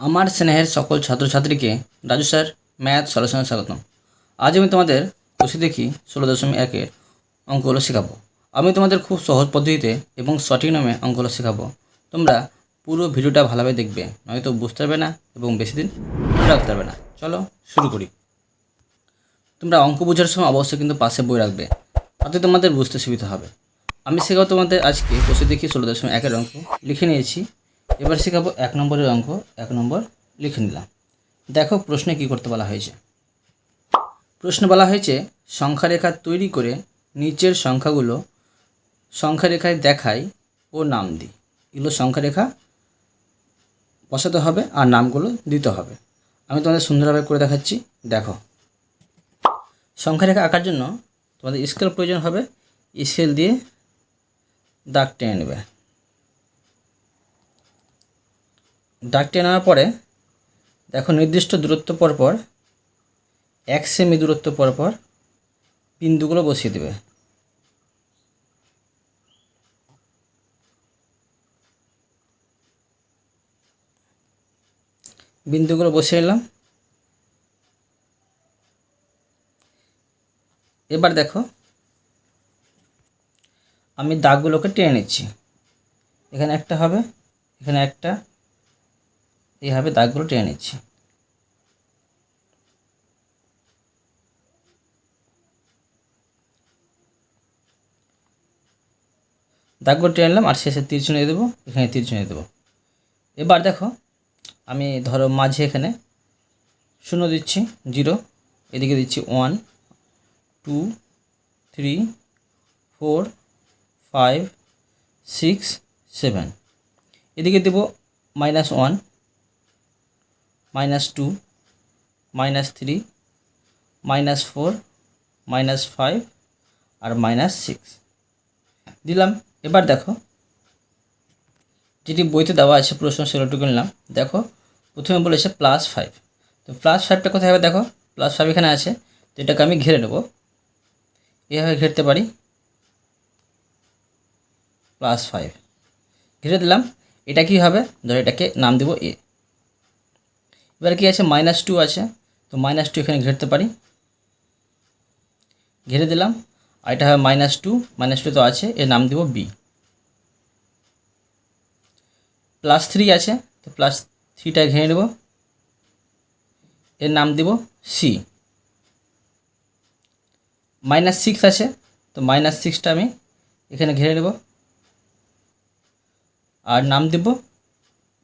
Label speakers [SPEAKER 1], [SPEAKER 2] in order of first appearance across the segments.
[SPEAKER 1] আমার স্নেহের সকল ছাত্রছাত্রীকে রাজু স্যার, ম্যাথ সলিউশনে স্বাগতম। আজ আমি তোমাদের বসে দেখি ষোলো দশমিক একের অঙ্কগুলো শেখাবো। আমি তোমাদের খুব সহজ পদ্ধতিতে এবং সঠিক নামে অঙ্কগুলো শেখাবো। তোমরা পুরো ভিডিওটা ভালোভাবে দেখবে, নয়তো বুঝতে পারবে না এবং বেশি দিন রাখতে পারবে না। চলো শুরু করি। তোমরা অঙ্ক বোঝার সময় অবশ্যই কিন্তু পাশে বই রাখবে, তাতে তোমাদের বুঝতে সুবিধা হবে। আমি শেখাবো তোমাদের আজকে বসে দেখি ষোলো দশমিক একের অঙ্ক। লিখে নিয়েছি এবার শেখাবো এক নম্বরের অঙ্ক, এক নম্বর লিখে নিলাম। দেখো প্রশ্নে কি করতে বলা হয়েছে। প্রশ্ন বলা হয়েছে সংখ্যা রেখা তৈরি করে নিচের সংখ্যাগুলো সংখ্যা রেখায় দেখাই ও নাম দিই। এগুলো সংখ্যা রেখা বসাতে হবে আর নামগুলো দিতে হবে। আমি তোমাদের সুন্দরভাবে করে দেখাচ্ছি। দেখো সংখ্যা রেখা আঁকার জন্য তোমাদের স্কেল প্রয়োজন হবে। স্কেল দিয়ে দাগ টেনে নেবে। দাগ টেনে নেওয়ার পরে, দেখো নির্দিষ্ট দূরত্ব পর পর এক সেমি দূরত্ব পর পর বিন্দুগুলো বসিয়ে দেবে। বিন্দুগুলো বসিয়ে নিলাম। এবার দেখো, আমি দাগগুলোকে টেনে নিচ্ছি। এখানে একটা হবে, এখানে একটা এইভাবে দাগগুলো টেনে নিচ্ছি। দাগগুলো টেনে নিলাম, আর শেষে তীর চিহ্ন দেবো, এখানে তীর চিহ্ন দেবো। এবার দেখো, আমি ধরো মাঝে এখানে শূন্য দিচ্ছি, জিরো, এদিকে দিচ্ছি one, two, three, four, five, six, seven. এদিকে দেবো minus one minus two minus three minus four minus five আর মাইনাস সিক্স দিলাম। এবার দেখো, যেটি বইতে দেওয়া আছে প্রশ্ন সেগুলোটুকু নিলাম। দেখো, প্রথমে বলেছে প্লাস ফাইভ তো প্লাস ফাইভটা কোথায় হবে দেখো? প্লাস ফাইভ এখানে আছে, তো এটাকে আমি ঘিরে নেব। এভাবে ঘিরতে পারি। প্লাস ফাইভ ঘিরে দিলাম। এটা কি হবে? ধরো এটাকে নাম দেবো এ এবার কি আছে? মাইনাস টু আছে। তো মাইনাস টু এখানে ঘেরতে পারি। ঘিরে দিলাম। আর এটা হবে মাইনাস টু মাইনাস টু তো আছে। এর নাম দেবো বি প্লাস থ্রি আছে। তো প্লাস থ্রিটা ঘিরে নেব। এর নাম দেব সি মাইনাস সিক্স আছে। তো মাইনাস সিক্সটা আমি এখানে ঘিরে নেব। আর নাম দেব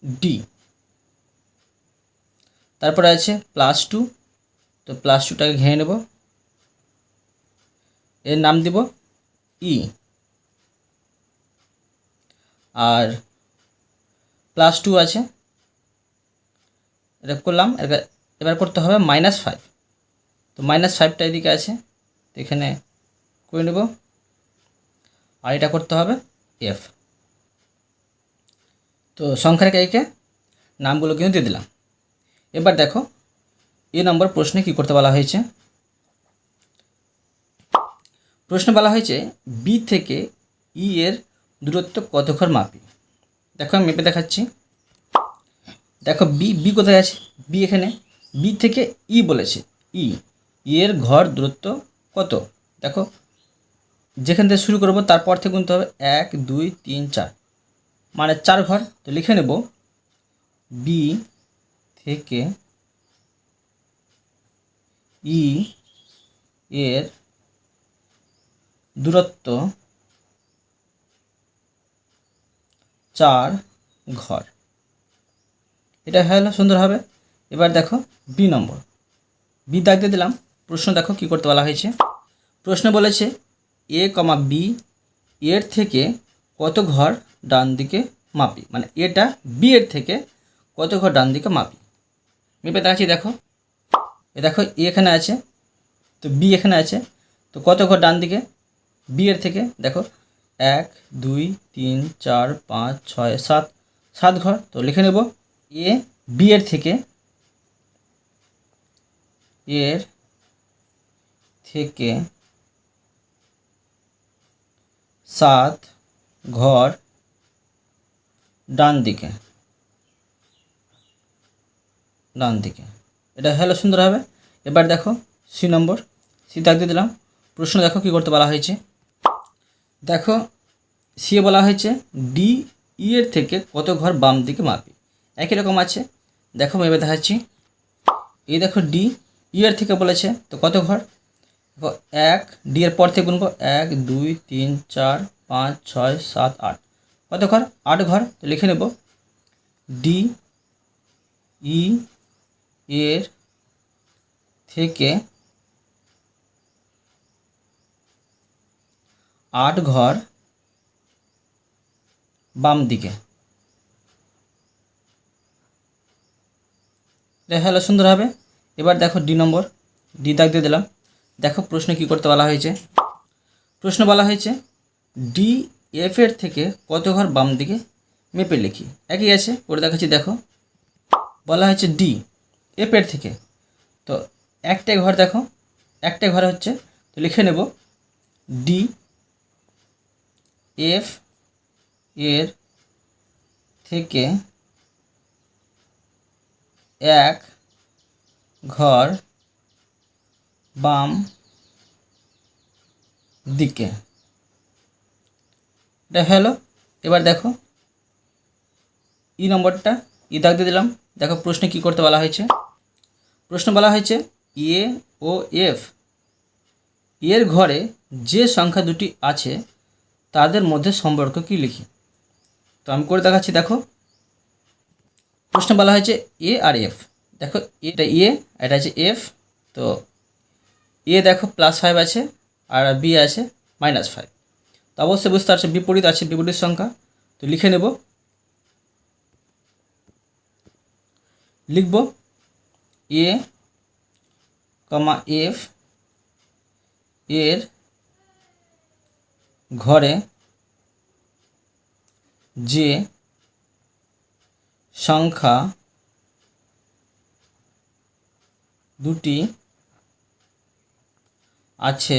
[SPEAKER 1] ডি তারপরে আছে প্লাস টু তো প্লাস টুটাকে ঘিরে নেব। এর নাম দেব ই আর প্লাস টু আছে, এটা করলাম এবার করতে হবে মাইনাস ফাইভ তো মাইনাস ফাইভটা এদিকে আছে, তো এখানে করে নেব। আর এটা করতে হবে এফ তো সংখ্যার একে নামগুলো কিন্তু দিয়ে দিলাম। এবার দেখো, এ নম্বর প্রশ্নে কি করতে বলা হয়েছে? প্রশ্নে বলা হয়েছে বি থেকে ই এর দূরত্ব কত ঘর মাপি? দেখো আমি মেপে দেখাচ্ছি। দেখো বি বি কোথায় আছে? বি এখানে। বি থেকে ই বলেছে। ই এর ঘর দূরত্ব কত? দেখো, যেখান থেকে শুরু করব, তারপর থেকে গুনতে হবে এক, দুই, তিন, চার। মানে চার ঘর, তো লিখে নেব। বি থেকে ই এর দূরত্ব চার ঘর। এটা হলো সুন্দর হবে। এবার দেখো বি নম্বর। বি দাগ দিয়ে দিলাম। প্রশ্ন দেখো কি করতে বলা হয়েছে। প্রশ্ন বলেছে এ কমা বি এর থেকে কত ঘর ডান দিকে মাপি? মানে এটা বি এর থেকে কত ঘর ডান দিকে মাপি? মেপে দেখাচ্ছি দেখো। এ দেখো এ এখানে আছে, তো বি এখানে আছে, তো কত ঘর ডান দিকে? বি এর থেকে, দেখো, এক, দুই, তিন, চার, পাঁচ, ছয়, সাত সাত ঘর, তো লিখে নেব এ বি এর থেকে এর থেকে সাত ঘর ডান দিকে। ডান দিকে। এটা হলো সুন্দর হবে। এবার দেখো সি নম্বর সি দাগ দিয়ে দিলাম। প্রশ্ন দেখো কী করতে বলা হয়েছে। দেখো সি বলা হয়েছে ডি ই এর থেকে কত ঘর বাম দিকে মাপি। একই রকম আছে। দেখো, আমি এবার দেখাচ্ছি। এই দেখো ডি ই এর থেকে বলেছে তো কত ঘর? দেখো, এক ডি এর পর থেকে গুনবো এক, দুই, তিন, চার, পাঁচ, ছয়, সাত, আট। কত ঘর? আট ঘর। তো লিখে নেব। ডি ই এর থেকে আট ঘর বাম দিকে। এটা হলো সুন্দর হবে। এবার দেখো ডি নম্বর, ডি দাগ দিয়ে দিলাম। দেখো প্রশ্ন কি করতে বলা হয়েছে? প্রশ্ন বলা হয়েছে, ডি এফ এর থেকে কত ঘর বাম দিকে? মেপে লিখি। একই আছে করে দেখাচ্ছি, দেখো। বলা হয়েছে ডি। এফ এর থেকে। তো একটাই ঘর দেখো, একটাই ঘর হচ্ছে, তো লিখে নেব ডি এফ এর থেকে এক ঘর বাম দিকে। এটা হলো, এবার দেখো ই নম্বরটা ই দাগ দিয়ে দিলাম। দেখো প্রশ্নে কি করতে বলা হয়েছে? প্রশ্ন বলা হয়েছে এ ও এফ এর ঘরে যে সংখ্যা দুটি আছে, তাদের মধ্যে সম্পর্ক কি লিখি? তো আমি করে দেখাচ্ছি, দেখো। প্রশ্ন বলা হয়েছে এ আর এফ দেখো, এটা এ এটা আছে এফ তো এ দেখো প্লাস ফাইভ আছে, আর বি আছে মাইনাস ফাইভ তো অবশ্যই বুঝতে পারছ, বিপরীত আছে বিপরীত সংখ্যা। তো লিখে নেব। লিখব। এ কমা এফ এর ঘরে যে সংখ্যা দুটি আছে।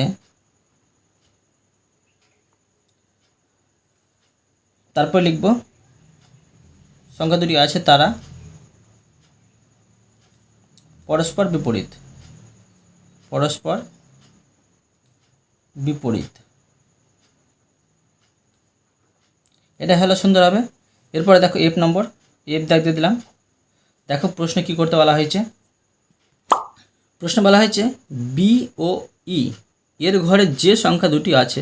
[SPEAKER 1] তারপর লিখব, সংখ্যা দুটি আছে তারা। পরস্পর বিপরীত। পরস্পর বিপরীত। এটা হলো সুন্দর হবে। এরপরে দেখো এফ নম্বর। এফ দাগ দিয়ে দিলাম। দেখো প্রশ্ন কি করতে বলা হয়েছে? প্রশ্ন বলা হয়েছে বি ও ই এর ঘরে যে সংখ্যা দুটি আছে,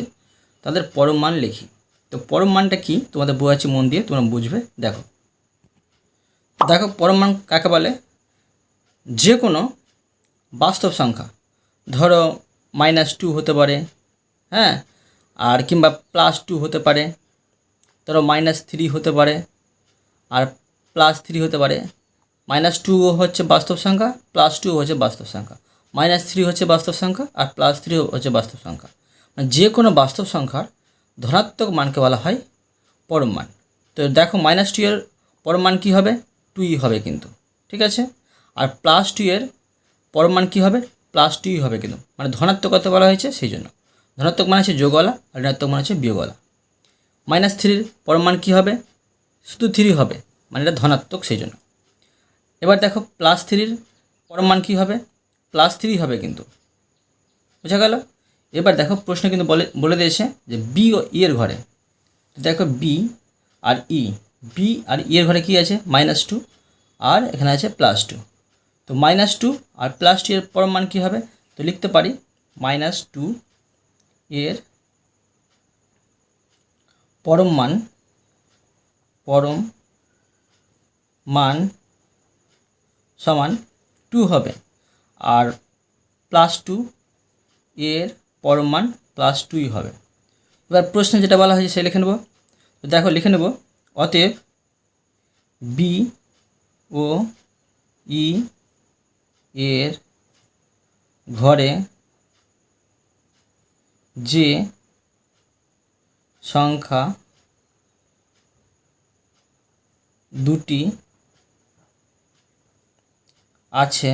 [SPEAKER 1] তাদের পরম মান লিখি। তো পরম মানটা কি? তোমাদের বোঝাচ্ছি মন দিয়ে, তোমরা বুঝবে। দেখো। দেখো পরম মান কাকে বলে? যে কোনো বাস্তব সংখ্যা। ধরো মাইনাস টু হতে পারে হ্যাঁ? আর কিংবা প্লাস টু হতে পারে, ধরো মাইনাস থ্রি হতে পারে, আর প্লাস থ্রি হতে পারে। মাইনাস টু হচ্ছে বাস্তব সংখ্যা প্লাস টু হচ্ছে বাস্তব সংখ্যা। মাইনাস থ্রি হচ্ছে বাস্তব সংখ্যা, আর প্লাস থ্রি হচ্ছে বাস্তব সংখ্যা। মানে যে কোনো বাস্তব সংখ্যার ধনাত্মক মানকে বলা হয় পরম মান। তো দেখো মাইনাস টু এর পরম মান কী হবে? টুই হবে কিন্তু, ঠিক আছে? আর প্লাস টু এর পরম মান কী হবে? প্লাস টুই হবে কিন্তু। মানে ধনাত্মক কত বলা হয়েছে? সেই জন্য। ধনাত্মক মানে হচ্ছে যোগওয়ালা আর ঋণাত্মক মানে হচ্ছে বিয়োগওয়ালা মাইনাস থ্রির পরম মান কী হবে? শুধু থ্রি হবে। মানে এটা ধনাত্মক সেই জন্য। এবার দেখো প্লাস থ্রির পরম মান কী হবে? প্লাস থ্রি হবে কিন্তু। বোঝা গেল? এবার দেখো, প্রশ্ন কিন্তু বলে বলে দিয়েছে যে বি ও ই এর ঘরে। দেখো বি আর ই বি আর ই এর ঘরে কী আছে? মাইনাস টু আর এখানে আছে প্লাস টু তো মাইনাস টু আর প্লাস টু এর পরম মান কী হবে? তো লিখতে পারি মাইনাস টু এর পরম মান পরম মান সমান টু হবে। আর প্লাস টু এর পরম মান প্লাস টুই হবে। এবার প্রশ্নে যেটা বলা হয়েছে সে লিখে নেব। তো দেখো লিখে নেব, অতএব বি ও ই এর ঘরে যে সংখ্যা দুটি আছে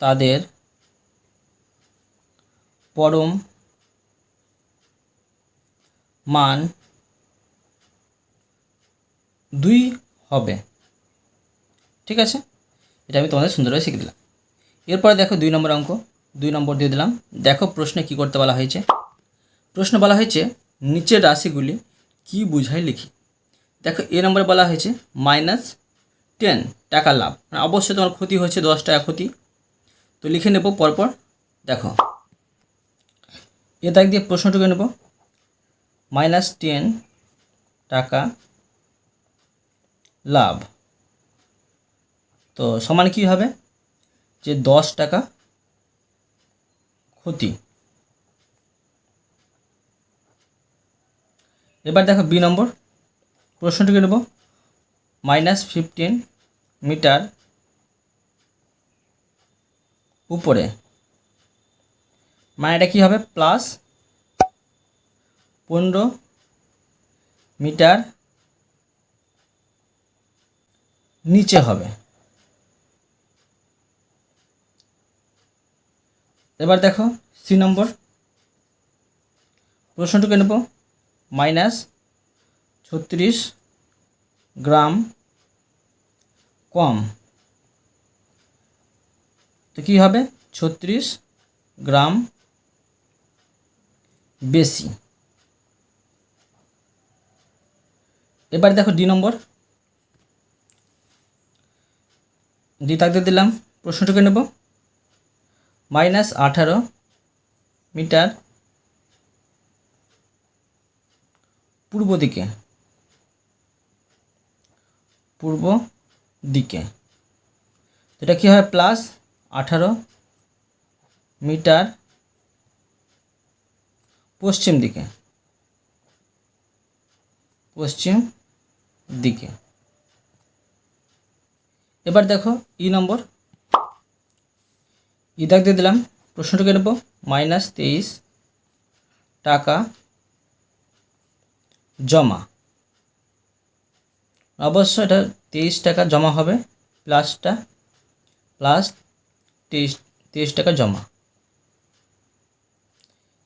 [SPEAKER 1] তাদের পরম মান দুই হবে। ঠিক আছে? এটা আমি তোমাদের সুন্দরভাবে শিখে দিলাম। এরপরে দেখো দুই নম্বর অঙ্ক, দুই নম্বর দিয়ে দিলাম। দেখো প্রশ্নে কি করতে বলা হয়েছে। প্রশ্ন বলা হয়েছে, নিচের রাশিগুলি কি বুঝায় লিখি। দেখো এ নম্বরে বলা হয়েছে মাইনাস টেন টাকা লাভ। মানে অবশ্যই তোমার ক্ষতি হয়েছে, দশ টাকা ক্ষতি। তো লিখে নেব পরপর, দেখো। এ দাগ দিয়ে প্রশ্নটুকু নেব। মাইনাস টেন টাকা লাভ। তো সমান কী হবে? যে দশ টাকা ক্ষতি। এবার দেখো বি নম্বর প্রশ্নটিকে নেব? মাইনাস ফিফটিন মিটার উপরে। মানে এটা কী হবে? প্লাস পনেরো মিটার নিচে হবে। এবার দেখো, সি নম্বর। প্রশ্নটুকু নেব মাইনাস ছত্রিশ গ্রাম কম। তো কী হবে? ছত্রিশ গ্রাম বেশি। এবার দেখো ডি নম্বর। ডি তাকতে দিলাম। প্রশ্নটুকু নেব মাইনাস আঠারো মিটার পূর্ব দিকে। পূর্ব দিকে। এটা কী হয়? প্লাস আঠারো মিটার পশ্চিম দিকে। পশ্চিম দিকে। এবার দেখো ই নম্বর ই দিয়ে দিলাম। প্রশ্নটাকে নেব? মাইনাস তেইশ টাকা জমা। অবশ্য এটা তেইশ টাকা জমা হবে, প্লাসটা, প্লাস তেইশ তেইশ টাকা জমা।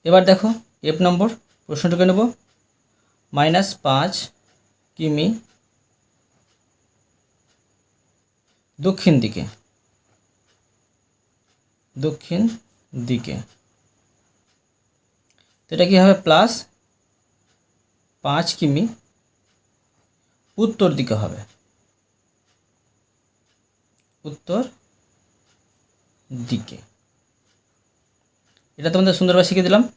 [SPEAKER 1] এবার দেখো এফ নম্বর প্রশ্নটাকে নেব? মাইনাস পাঁচ কিমি দক্ষিণ দিকে। দক্ষিণ দিকে। তো এটা কী হবে প্লাস পাঁচ কিমি উত্তর দিকে হবে। উত্তর দিকে। এটা তোমাদের সুন্দরভাবে শিখে দিলাম।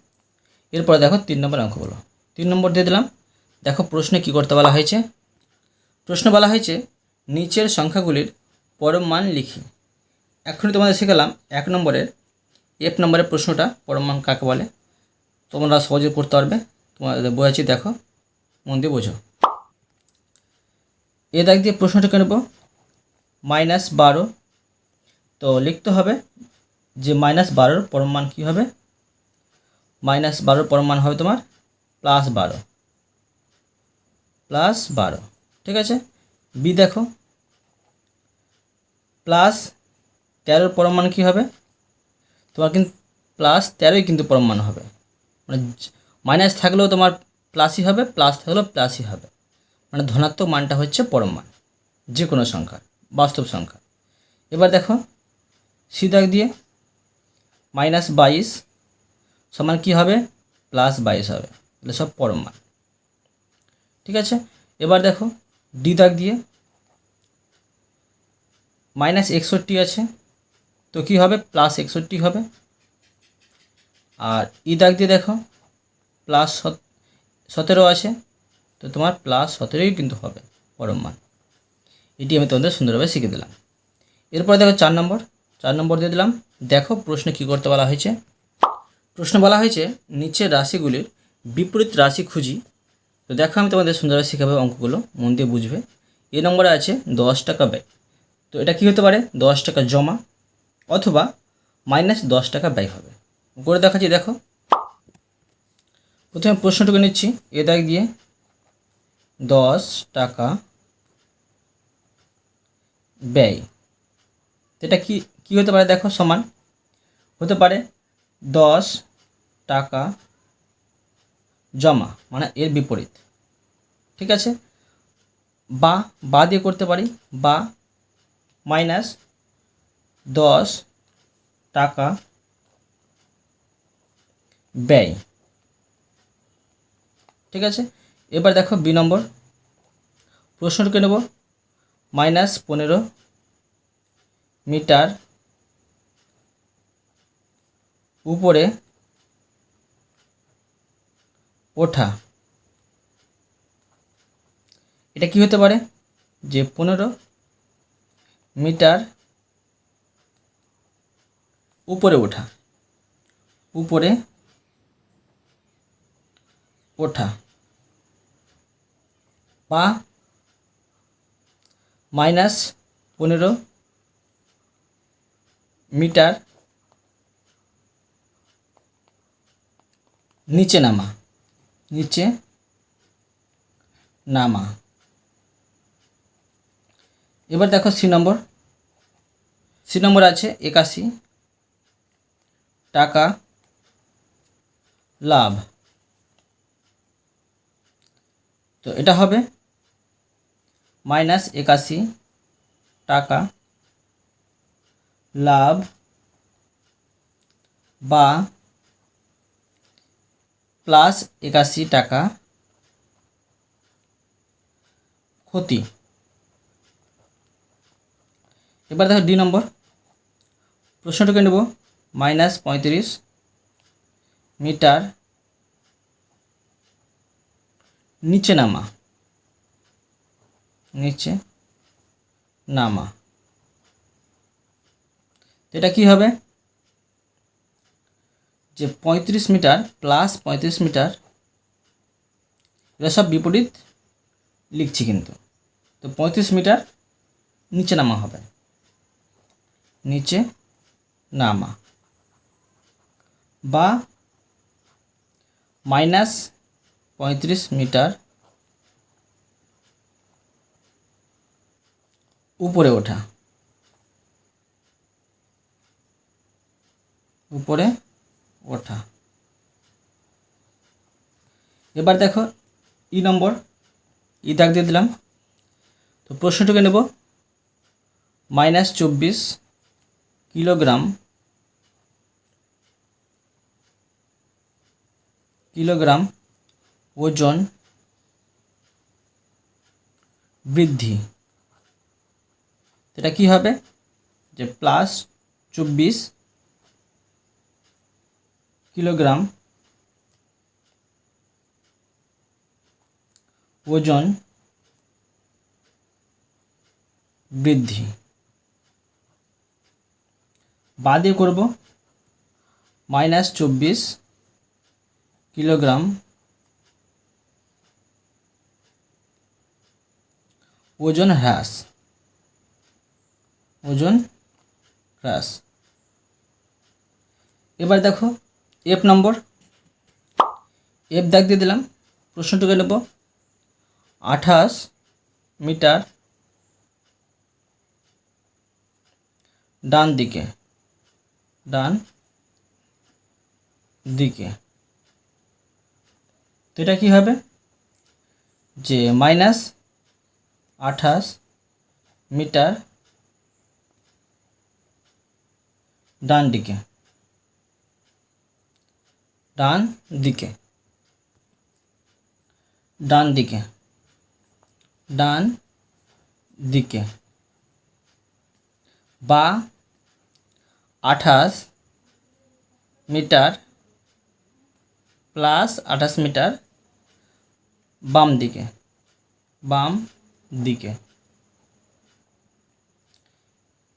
[SPEAKER 1] এরপরে দেখো তিন নম্বর অঙ্কগুলো। তিন নম্বর দিয়ে দিলাম। দেখো প্রশ্নে কি করতে বলা হয়েছে? প্রশ্ন বলা হয়েছে, নিচের সংখ্যাগুলির পরম মান লিখি। এখনই তোমাদের শেখালাম, এক নম্বরের এফ নম্বরের প্রশ্নটা পরম মান কাকে বলে? তোমরা সহজে করতে পারবে, তোমাদের বোঝাচ্ছি দেখো, মন দিয়ে বোঝো। এ দাগ দিয়ে প্রশ্নটাকে নেব, মাইনাস বারো। তো লিখতে হবে যে মাইনাস বারোর পরম মান কী হবে? মাইনাস বারোর পরম মান হবে তোমার প্লাস বারো। প্লাস বারো, ঠিক আছে? বি দেখো, প্লাস তেরোর পরম মান কী হবে? তোমার কিন্তু প্লাস তেরোই কিন্তু পরম মান হবে। মানে মাইনাস থাকলেও তোমার প্লাসই হবে প্লাস থাকলেও প্লাসই হবে। মানে ধনাত্মক মানটা হচ্ছে পরম মান যে কোনো সংখ্যা, বাস্তব সংখ্যা। এবার দেখো সিদাগ দিয়ে মাইনাস বাইশ সমান কী হবে? প্লাস বাইশ হবে, তাহলে সব পরম মান। ঠিক আছে? এবার দেখো, ডি দাগ দিয়ে মাইনাস একষট্টি আছে তো কী হবে? প্লাস একষট্টি হবে। আর ই দাগ দিয়ে দেখো প্লাস সতেরো আছে, তো তোমার প্লাস সতেরোই কিন্তু হবে, পরম মান। এটি আমি তোমাদের সুন্দরভাবে শিখে দিলাম। এরপরে দেখো চার নম্বর। চার নম্বর দিয়ে দিলাম, দেখো প্রশ্নে কী করতে বলা হয়েছে। প্রশ্ন বলা হয়েছে, নিচের রাশিগুলির বিপরীত রাশি খুঁজি। তো দেখো আমি তোমাদের সুন্দরভাবে শেখাবে অঙ্কগুলো, মন দিয়ে বুঝবে। এ নম্বরে আছে দশ টাকা ব্যয়। তো এটা কী হতে পারে? দশ টাকা জমা। অথবা মাইনাস দশ টাকা ব্যয় হবে। করে দেখাচ্ছি, দেখো। প্রথমে প্রশ্নটুকু নিচ্ছি। এ দাগ দিয়ে দশ টাকা ব্যয়। এটা কি কি হতে পারে দেখো, সমান? হতে পারে দশ টাকা জমা মানে এর বিপরীত। ঠিক আছে? বা বা দিয়ে করতে পারি। বা মাইনাস দশ টাকা ব্যয়। ঠিক আছে? এবার দেখো বি নম্বর। প্রশ্নটাকে নেব? মাইনাস পনেরো মিটার উপরে ওঠা। এটা কি হতে পারে? যে পনেরো মিটার উপরে ওঠা। উপরে ওঠা। বা মাইনাস পনেরো মিটার নিচে নামা। নিচে নামা। এবার দেখো সি নম্বর। সি নম্বর আছে একাশি। টাকা লাভ। তো এটা হবে মাইনাস একাশি টাকা লাভ বা প্লাস একাশি টাকা ক্ষতি। এবার দেখো দুই নম্বর। প্রশ্নটাকে নেব। মাইনাস পঁয়ত্রিশ মিটার নিচে নামা। নিচে নামা। এটা কি হবে? যে পঁয়ত্রিশ মিটার প্লাস পঁয়ত্রিশ মিটার এটা সব বিপরীত লিখছি কিন্তু। তো পঁয়ত্রিশ মিটার নিচে নামা হবে। নিচে নামা। বা মাইনাস পঁয়ত্রিশ মিটার উপরে ওঠা। উপরে ওঠা। এবার দেখো ই নম্বর, ই দাগ দিয়ে দিলাম। তো প্রশ্নটাকে নেব। মাইনাস চব্বিশ কিলোগ্রাম কিলোগ্রাম ওজন বৃদ্ধি। এটা কি হবে? যে প্লাস চব্বিশ কিলোগ্রাম ওজন বৃদ্ধি। বাদে করব মাইনাস চব্বিশ কিলোগ্রাম। ওজন হ্রাস। ওজন হ্রাস। এবার দেখো এফ নম্বর এফ দাগ দিয়ে দিলাম, প্রশ্নটুকু নেব। আঠাশ মিটার ডান দিকে ডান দিকে। তো এটা কী হবে? যে মাইনাস আঠাশ মিটার ডান দিকে। ডান দিকে। ডান দিকে। ডান দিকে। বা আঠাশ মিটার প্লাস আঠাশ মিটার বাম দিকে। বাম দিকে।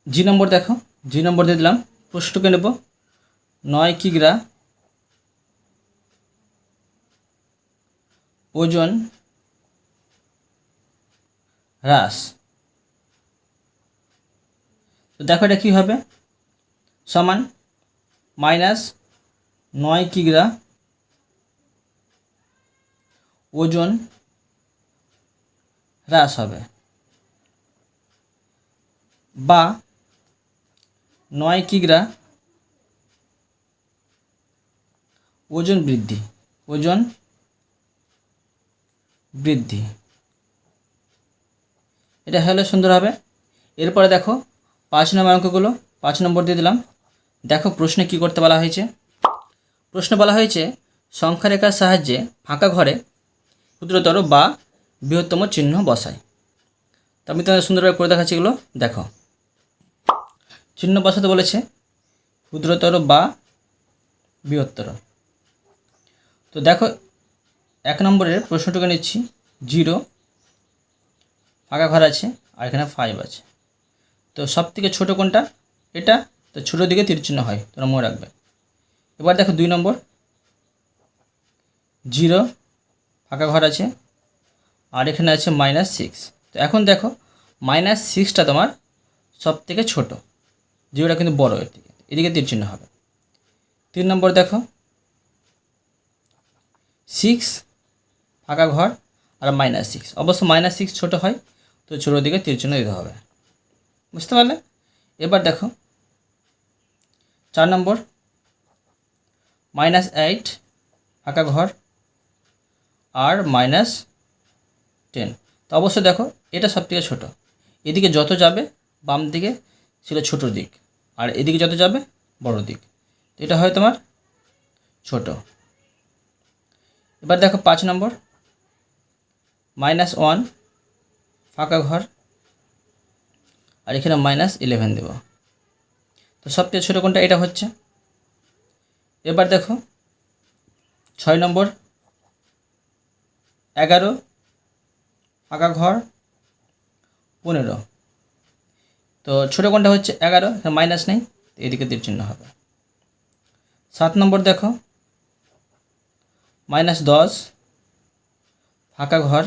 [SPEAKER 1] জি নম্বর দেখো। জি নম্বর দিয়ে দিলাম। প্রশ্নকে নেব। নয় কিগ্রা। ওজন হ্রাস। তো দেখো এটা কী হবে? সমান মাইনাস নয় কিগ্রা ওজন হ্রাস হবে। বা নয় কিগ্রা ওজন বৃদ্ধি ওজন বৃদ্ধি। এটা হলে সুন্দর হবে। এরপরে দেখো পাঁচ নম্বর অঙ্কগুলো, পাঁচ নম্বর দিয়ে দিলাম। দেখো প্রশ্নে কি করতে বলা হয়েছে? প্রশ্ন বলা হয়েছে সংখ্যা রেখার সাহায্যে ফাঁকা ঘরে ক্ষুদ্রতর বা বৃহত্তম চিহ্ন বসায়। তো আমি তোমাদের সুন্দরভাবে করে দেখাচ্ছি এগুলো। দেখো। চিহ্ন বসাতে বলেছে ক্ষুদ্রতর বা বৃহত্তর। তো দেখো, এক নম্বরের প্রশ্নটুকু নিচ্ছি। জিরো, ফাঁকা ঘর আছে আর এখানে ফাইভ আছে। তো সব থেকে ছোটো কোনটা? এটা। তো ছোটো দিকে তীর চিহ্ন হয়, তোমরা মনে রাখবে। এবার দেখো দুই নম্বর। জিরো ফাঁকা ঘর আছে। আর এখানে আছে মাইনাস সিক্স তো এখন দেখো মাইনাস সিক্সটা তোমার সব থেকে ছোটো। জিরোটা কিন্তু বড় এর থেকে। এদিকে তীর চিহ্ন হবে। তিন নম্বর দেখো। সিক্স ফাঁকা ঘর আর মাইনাস সিক্স অবশ্য মাইনাস সিক্স ছোটো হয়, তো ছোটোর দিকে তীর চিহ্ন দিতে হবে। বুঝতে পারলে? এবার দেখো, চার নম্বর। মাইনাস এইট ফাঁকা ঘর আর মাইনাস টেন তো অবশ্যই দেখো, এটা সব থেকে ছোটো। এদিকে যত যাবে, বাম দিকে ছিল ছোটো দিক, আর এদিকে যত যাবে, বড় দিক। এটা হয় তোমার ছোট। এবার দেখো পাঁচ নম্বর। মাইনাস ওয়ান ফাঁকা ঘর। আর এখানে মাইনাস ইলেভেন দেব। তো সবথেকে ছোটো কোনটা, এটা হচ্ছে। এবার দেখো, ছয় নম্বর। এগারো ফাঁকা ঘর পনেরো। তো ছোটো কোনটা হচ্ছে এগারো মাইনাস নেই এদিকে তীর চিহ্ন হবে। সাত নম্বর দেখো মাইনাস দশ, ফাঁকা ঘর,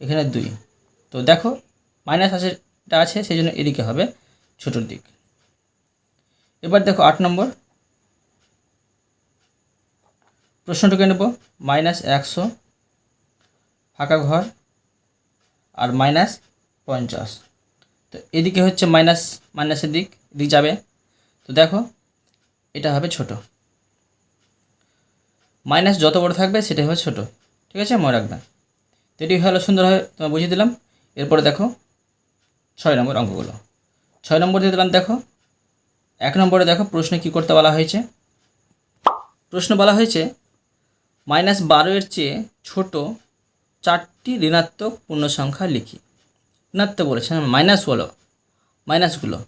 [SPEAKER 1] এখানে দুই। তো দেখো মাইনাস আছেটা আছে, সেই জন্য এদিকে হবে ছোটোর দিক। এবার দেখো আট নম্বর। প্রশ্নটুকে নেব মাইনাস একশো ফাঁকা ঘর আর মাইনাস পঞ্চাশ। তো এদিকে হচ্ছে মাইনাস মাইনাসের দিক দিক যাবে। তো দেখো, এটা হবে ছোট। মাইনাস যত বড় থাকবে, সেটাই হবে ছোট। ঠিক আছে, মনে রাখবে। তো এটি হলো সুন্দরভাবে তোমার বুঝিয়ে দিলাম। এরপরে দেখো, ছয় নম্বর অঙ্কগুলো। ছয় নম্বর দিয়ে দিলাম, দেখো। এক নম্বরে দেখো, প্রশ্নে কী করতে বলা হয়েছে? প্রশ্ন বলা হয়েছে মাইনাস বারো এর চেয়ে ছোট চারটি ঋণাত্মক পূর্ণ সংখ্যা লিখি। ঋণাত্মক বলেছে হ্যাঁ মাইনাস বলো মাইনাসগুলো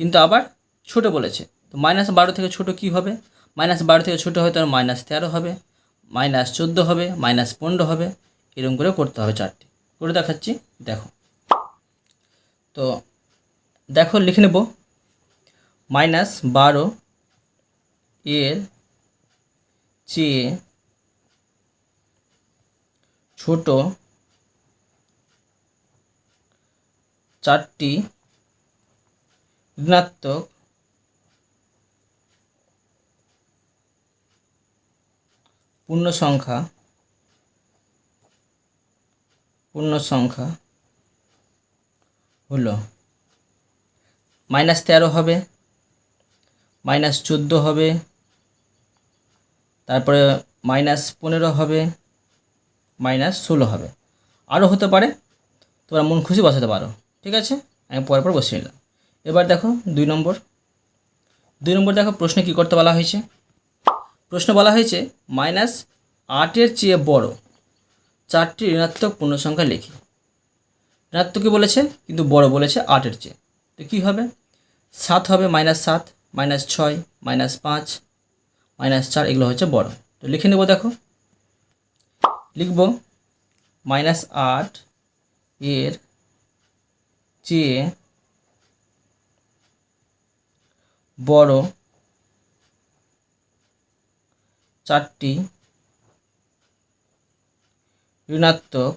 [SPEAKER 1] কিন্তু আবার ছোট বলেছে, তো মাইনাস বারো থেকে ছোট কি হবে? মাইনাস বারো থেকে ছোটো হবে তাহলে মাইনাস তেরো হবে মাইনাস চোদ্দ হবে মাইনাস পনেরো হবে, এরকম করে করতে হবে চারটি। করে দেখাচ্ছি, দেখো। তো দেখো, লিখে নেব। মাইনাস বারো এর চেয়ে ছোট চারটি ঋণাত্মক পূর্ণ সংখ্যা পূর্ণ সংখ্যা হলো মাইনাস তেরো হবে, মাইনাস চোদ্দ হবে, তারপরে মাইনাস পনেরো হবে মাইনাস ষোলো হবে। আরও হতে পারে, তোমরা মন খুশি বসাতে পারো, ঠিক আছে? আমি পর পর বসিয়ে নিলাম। এবার দেখো দুই নম্বর। দুই নম্বর দেখো প্রশ্নে কী করতে বলা হয়েছে? প্রশ্ন বলা হয়েছে, মাইনাস আটের চেয়ে বড় চারটি ঋণাত্মক পূর্ণ সংখ্যা লিখি ঋণাত্মকই বলেছে? কিন্তু বড় বলেছে আটের চেয়ে। তো কী হবে? সাত হবে মাইনাস সাত, মাইনাস ছয়, মাইনাস পাঁচ, মাইনাস চার, এগুলো হচ্ছে বড়। তো লিখে নেব দেখো। লিখব মাইনাস আট এর চেয়ে বড় চারটি ঋণাত্মক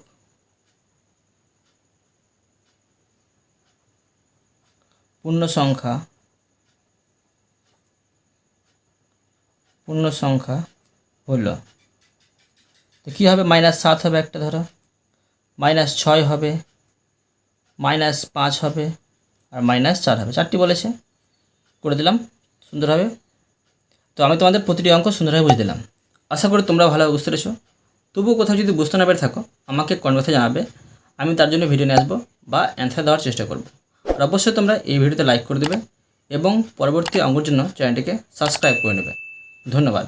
[SPEAKER 1] পূর্ণ সংখ্যা পূর্ণ সংখ্যা হলো কী হবে? মাইনাস সাত হবে একটা, ধরো। মাইনাস ছয় হবে, মাইনাস পাঁচ হবে, আর মাইনাস চার হবে। চারটি বলেছে। করে দিলাম। সুন্দরভাবে তো আমি তোমাদের প্রতিটি অঙ্ক সুন্দরভাবে বুঝে দিলাম। আশা করি তোমরা ভালোভাবে বুঝতে পেরেছ। তবুও কোথাও যদি বুঝতে না পেরে থাকো, আমাকে কনভার্সে জানাবে। আমি তার জন্য ভিডিও নিয়ে আসব বা অ্যান্সার দেওয়ার চেষ্টা করব। আর অবশ্যই তোমরা এই ভিডিওতে লাইক করে দেবে এবং পরবর্তী অঙ্কর জন্য চ্যানেলটিকে সাবস্ক্রাইব করে নেবে। ধন্যবাদ।